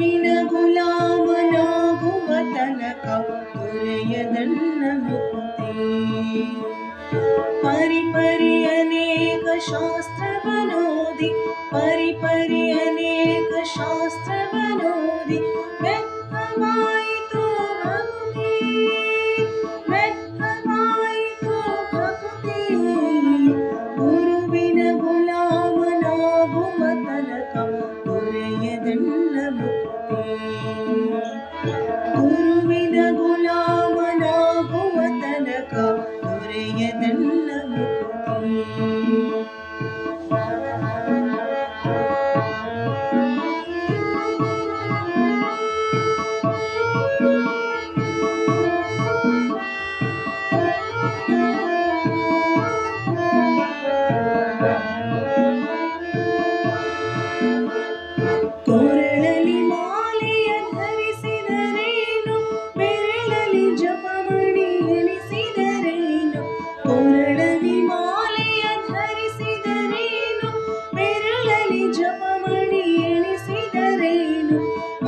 ಗುರುವಿನ ಗುಲಾಮನಾಗುವ ತನಕ ದೊರೆಯದನ್ನನುಕುತಿ ಪರಿ ಪರಿ ಅನೇಕ ಶಾಸ್ತ್ರವನೋದಿ ಪರಿಪರಿ ಅನೇಕ ಶಾಸ್ತ್ರವನೋ Thank you.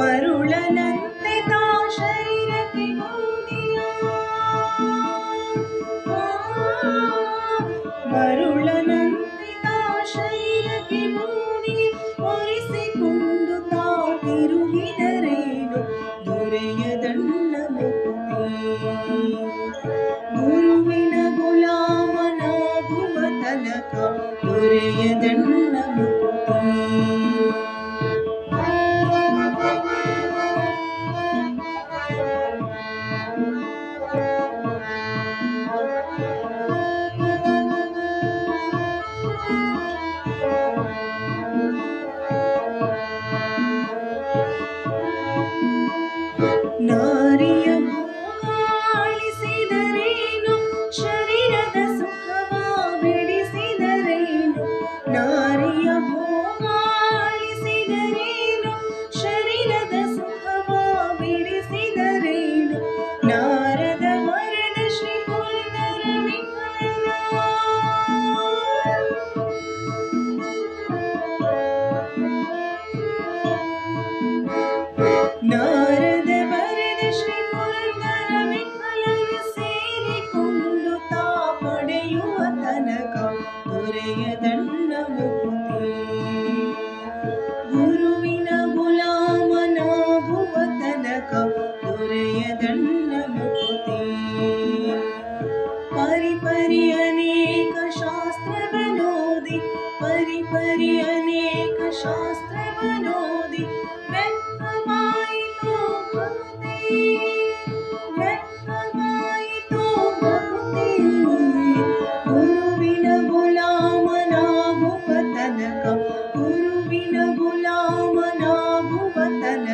ಮರುಳನಂತೆ ತಾ ಶರೀರಕ್ಕೆ ಮರುಳನಂತೆ ತಾ ಶರೀರಕ್ಕೆ ಮೋದಿ ಒರೆಸಿಕೊಂಡು ತಾ ತಿರುಗಿದರೇನು ದೊರೆಯದಣ್ಣ ಗುರುವಿನ ಗುಲಾಮನಾಗುವ ತನಕ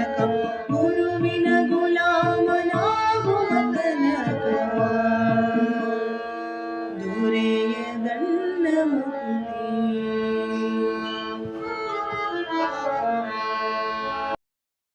ತನಕ ಗುರುವಿನ ಗುಲಾಮನಾಗುವ ತನಕ ದೊರೆಯದಣ್ಣ ಮುಕ್ತಿ